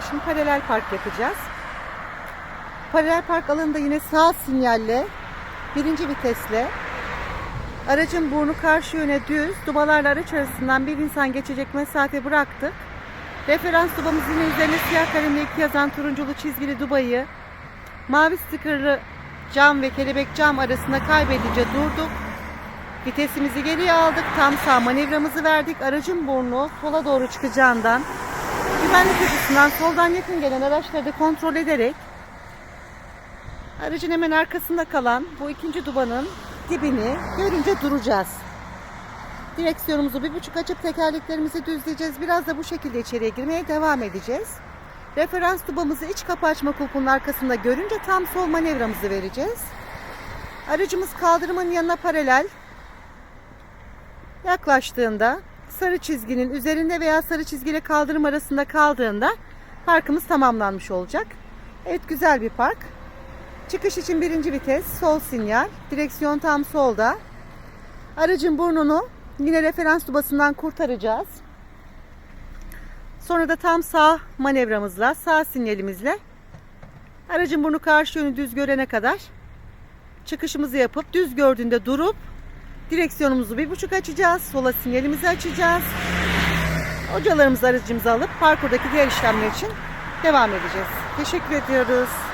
alanında şimdi paralel park yapacağız. Paralel park alanında yine sağ sinyalle birinci vitesle aracın burnu karşı yöne düz dubalarla araç arasından bir insan geçecek mesafe bıraktık. Referans dubamız yine üzerine siyah kalemle iki yazan turunculu çizgili dubayı mavi stikerli cam ve kelebek cam arasında kaybedince durduk. Vitesimizi geriye aldık. Tam sağ manevramızı verdik. Aracın burnu sola doğru çıkacağından güvenlik açısından soldan yakın gelen araçları da kontrol ederek aracın hemen arkasında kalan bu ikinci dubanın dibini görünce duracağız. Direksiyonumuzu bir buçuk açıp tekerleklerimizi düzleyeceğiz. Biraz da bu şekilde içeriye girmeye devam edeceğiz. Referans tubamızı iç kapı açma kulpunun arkasında görünce tam sol manevramızı vereceğiz. Aracımız kaldırımın yanına paralel yaklaştığında sarı çizginin üzerinde veya sarı çizgiyle kaldırım arasında kaldığında parkımız tamamlanmış olacak. Evet güzel bir park. Çıkış için birinci vites sol sinyal. Direksiyon tam solda. Aracın burnunu yine referans tubasından kurtaracağız. Sonra da tam sağ manevramızla, sağ sinyalimizle aracın burnu karşı yönü düz görene kadar çıkışımızı yapıp düz gördüğünde durup direksiyonumuzu bir buçuk açacağız. Sola sinyalimizi açacağız. Hocalarımız aracımızı alıp parkurdaki diğer işlemler için devam edeceğiz. Teşekkür ediyoruz.